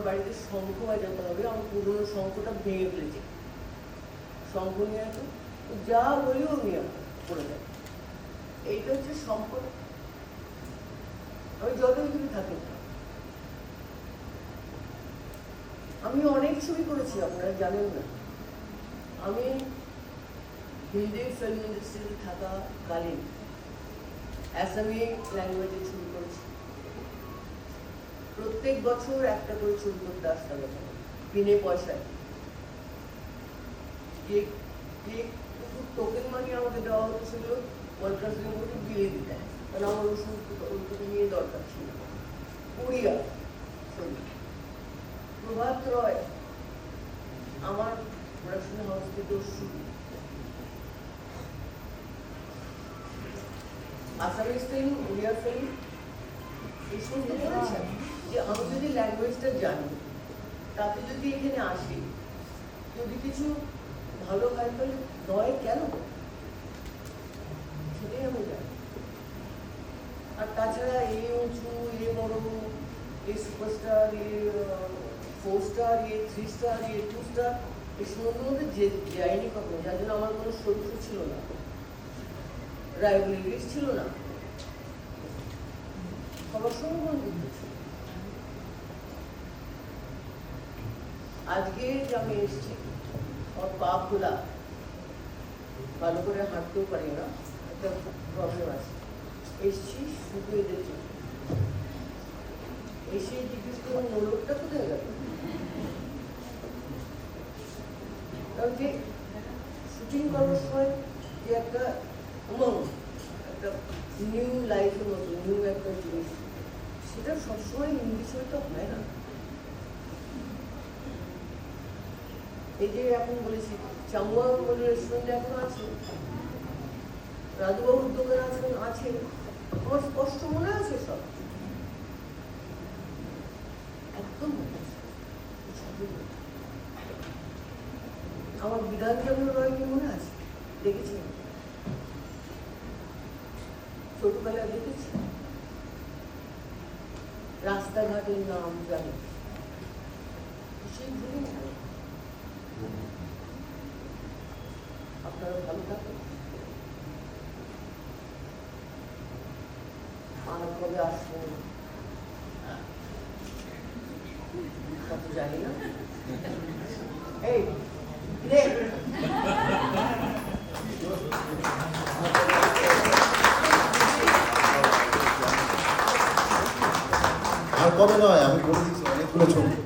আমার বাড়িতে শঙ্খ বাজাতে হবে। আমার পুরনো শঙ্খটা ভেঙে ফেলেছে। শঙ্খ নিয়ে আসো যা বলি ও আসো, করে দেয় এইটা হচ্ছে সম্পদ আমি যতই তুমি থাকি আমি অনেক ছবি করেছি আপনারা জানেন না। আমি হিন্দি ফিল্ম ইন্ডাস্ট্রিতে থাকা কালীন অ্যাসামি ল্যাঙ্গুয়েজে ছবি করেছি। প্রত্যেক বছর একটা করে ছবি করতে আসতাম এখানে বিনে পয়সায়। যে যে টোকেন মানি আমাকে দেওয়া রিপোর্টে দিয়ে দিতে। কারণ আমার সমস্ত ওইটুকু নিয়ে দরকার ছিল। প্রভাত রয় আমার প্রোডাকশন হাউস থেকে শুরু আসামিজ ফিল্ম উড়িয়া ফিল্ম এই সমস্ত করেছেন যে আমি যদি ল্যাঙ্গুয়েজটা জানি, তাতে যদি এখানে আসি, যদি কিছু ভালো হয় তাহলে নয় কেন? সেটাই আমি জানি। আর তাছাড়া এ উঁচু, এ বড়, এ সুপারস্টার এ ফোর স্টার এ থ্রি স্টার এ টু স্টার এই মধ্যে যে যায়নি কখনো, যার জন্য আমার কোনো শত্রু ছিল না। রাইভেলিটিস ছিল না। সবার সঙ্গে বন্ধুত্ব ছিল আজকে যে আমি এসেছি পা খোলা ভালো করে হাঁটতেও পারি না, একটা প্রবলেম আছে। এসছি শুধু এদের জন্য এসে জিজ্ঞেস করলাম মোড়কটা কোথায় গেল? যে শুটিং করার সময় যে একটা উমং, একটা নিউ লাইফের মতো নিউ একটা জিনিস, সেটা সবসময় হিন্দি ছবি তো হয় না। এই যে এখন বলেছি বলে রেস্টুরেন্টে এখন আছে, রাজুবাবুর দোকান আছেন আছে। আমার স্পষ্ট মনে আছে সব। একদম মনে আছে। সবই মনে আছে। আমার বিধানচন্দ্র মনে আছে? দেখেছি। ছোটবেলায় দেখেছি। রাস্তাঘাটের নাম জানি। সেই ভুলে না। আপনারা ভালো থাকুন আর কবে আসবেন তা তো জানি না। এই আর কবে নয়? আমি করে দিচ্ছি, অনেকগুলো ছবি।